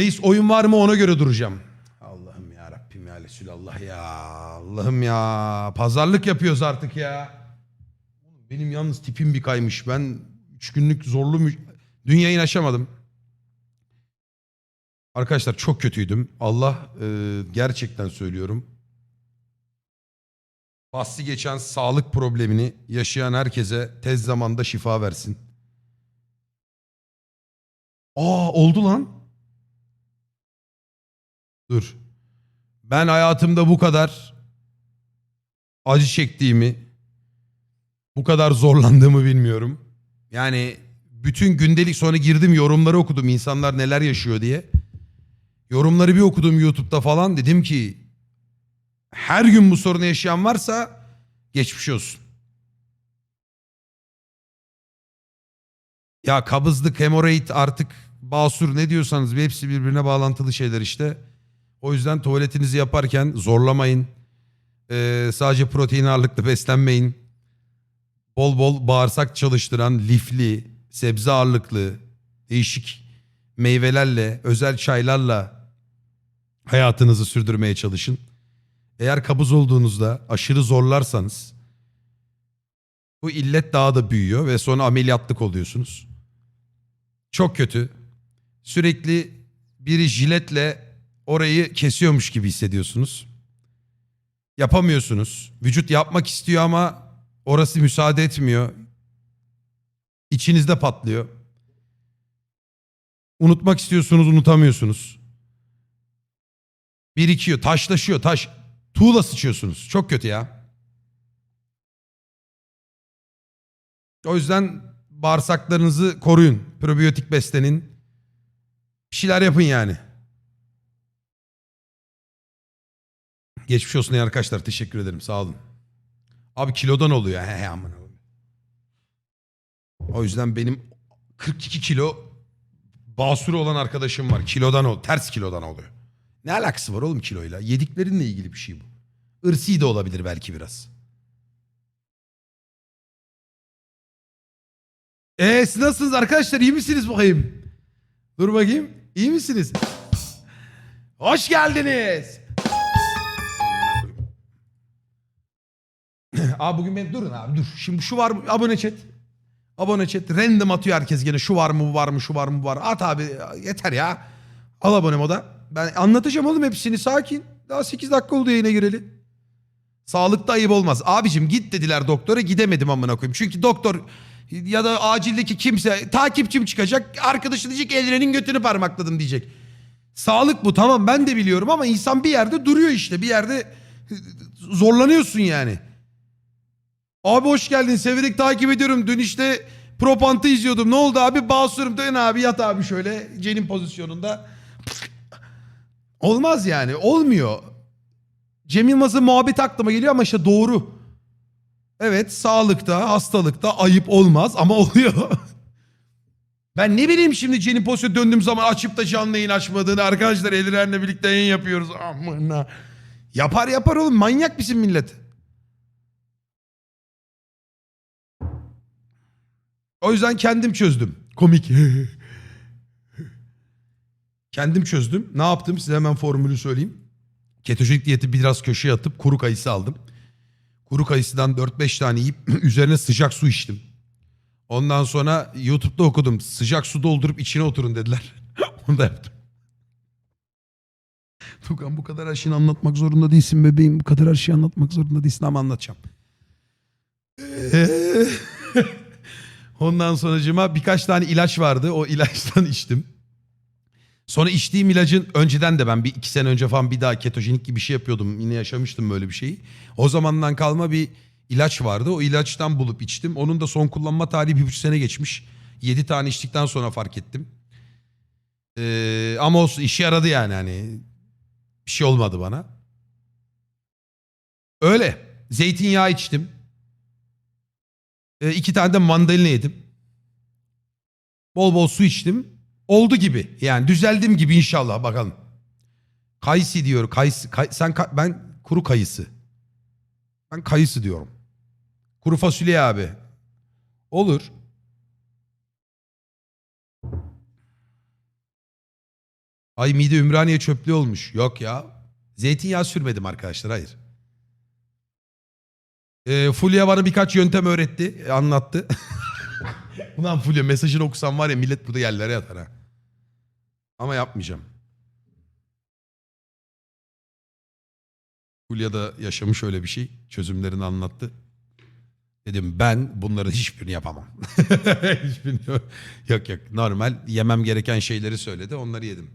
Reis oyun var mı ona göre duracağım. Allah'ım ya Rabbim ya Resulallah ya. Allah'ım ya. Pazarlık yapıyoruz artık ya. Benim yalnız tipim bir kaymış. Ben üç günlük zorlu mü... Dün yayın açamadım. Arkadaşlar çok kötüydüm. Allah e, gerçekten söylüyorum. Bahsi geçen sağlık problemini yaşayan herkese tez zamanda şifa versin. Aa oldu lan. Dur. Ben hayatımda bu kadar acı çektiğimi, bu kadar zorlandığımı bilmiyorum. Yani bütün gündelik sonra girdim yorumları okudum insanlar neler yaşıyor diye. Yorumları bir okudum YouTube'da falan dedim ki her gün bu sorunu yaşayan varsa geçmiş olsun. Ya kabızlık, hemoroid artık basur ne diyorsanız hepsi birbirine bağlantılı şeyler işte. O yüzden tuvaletinizi yaparken zorlamayın. Ee, sadece protein ağırlıklı beslenmeyin. Bol bol bağırsak çalıştıran lifli, sebze ağırlıklı, değişik meyvelerle, özel çaylarla hayatınızı sürdürmeye çalışın. Eğer kabız olduğunuzda aşırı zorlarsanız bu illet daha da büyüyor ve sonra ameliyatlık oluyorsunuz. Çok kötü. Sürekli biri jiletle orayı kesiyormuş gibi hissediyorsunuz. Yapamıyorsunuz. Vücut yapmak istiyor ama orası müsaade etmiyor. İçinizde patlıyor. Unutmak istiyorsunuz, unutamıyorsunuz. Birikiyor, taşlaşıyor, taş. Tuğla sıçıyorsunuz. Çok kötü ya. O yüzden bağırsaklarınızı koruyun. Probiyotik beslenin. Bir şeyler yapın yani. Geçmiş olsun ya arkadaşlar. Teşekkür ederim. Sağ olun. Abi kilodan oluyor. He he koyayım. O yüzden benim 42 kilo basuru olan arkadaşım var. Kilodan ol, ters kilodan oluyor. Ne alakası var oğlum kiloyla? Yediklerinle ilgili bir şey bu. Irsi de olabilir belki biraz. Eee siz nasılsınız arkadaşlar? İyi misiniz bakayım? Dur bakayım. İyi misiniz? Hoş geldiniz. Abi bugün ben durun abi dur. Şimdi şu var mı? Abone chat. Abone chat. Random atıyor herkes gene. Şu var mı bu var mı şu var mı bu var. At abi yeter ya. Al abone moda. Ben anlatacağım oğlum hepsini sakin. Daha 8 dakika oldu yayına gireli. Sağlıkta ayıp olmaz. Abicim git dediler doktora gidemedim amına koyayım. Çünkü doktor ya da acildeki kimse takipçim çıkacak. Arkadaşı diyecek Elren'in götünü parmakladım diyecek. Sağlık bu tamam ben de biliyorum ama insan bir yerde duruyor işte. Bir yerde zorlanıyorsun yani. Abi hoş geldin severek takip ediyorum. Dün işte Propant'ı izliyordum. Ne oldu abi? Basurum dön abi yat abi şöyle Cenin pozisyonunda. Olmaz yani olmuyor. Cem Yılmaz'ın muhabbet aklıma geliyor ama işte doğru. Evet sağlıkta hastalıkta ayıp olmaz ama oluyor. ben ne bileyim şimdi Cenin pozisyonu döndüğüm zaman açıp da canlı yayın açmadığını arkadaşlar Eliren'le birlikte yayın yapıyoruz. Amına. Yapar yapar oğlum manyak bizim millet. O yüzden kendim çözdüm. Komik. kendim çözdüm. Ne yaptım size hemen formülü söyleyeyim. Ketojenik diyeti biraz köşeye atıp kuru kayısı aldım. Kuru kayısıdan 4-5 tane yiyip üzerine sıcak su içtim. Ondan sonra YouTube'da okudum. Sıcak su doldurup içine oturun dediler. Onu da yaptım. Tukan bu kadar her şeyi anlatmak zorunda değilsin bebeğim. Bu kadar her şeyi anlatmak zorunda değilsin ama anlatacağım. Ee, Ondan sonracıma birkaç tane ilaç vardı. O ilaçtan içtim. Sonra içtiğim ilacın önceden de ben bir iki sene önce falan bir daha ketojenik gibi bir şey yapıyordum. Yine yaşamıştım böyle bir şeyi. O zamandan kalma bir ilaç vardı. O ilaçtan bulup içtim. Onun da son kullanma tarihi bir buçuk sene geçmiş. Yedi tane içtikten sonra fark ettim. Ee, ama olsun işe yaradı yani hani. Bir şey olmadı bana. Öyle. Zeytinyağı içtim. Ee, iki tane de mandalina yedim. Bol bol su içtim. Oldu gibi. Yani düzeldim gibi inşallah bakalım. Kayısı diyor. Kayısı. Kay- sen ka- ben kuru kayısı. Ben kayısı diyorum. Kuru fasulye abi. Olur. Ay mide Ümraniye çöplüğü olmuş. Yok ya. Zeytinyağı sürmedim arkadaşlar hayır. Ee, Fulya bana birkaç yöntem öğretti. e, Anlattı. Ulan Fulya mesajını okusam var ya millet burada yerlere yatar ha. Ama yapmayacağım. Fulya da yaşamış öyle bir şey. Çözümlerini anlattı. Dedim ben bunların hiçbirini yapamam. hiçbirini yok yok normal yemem gereken şeyleri söyledi onları yedim.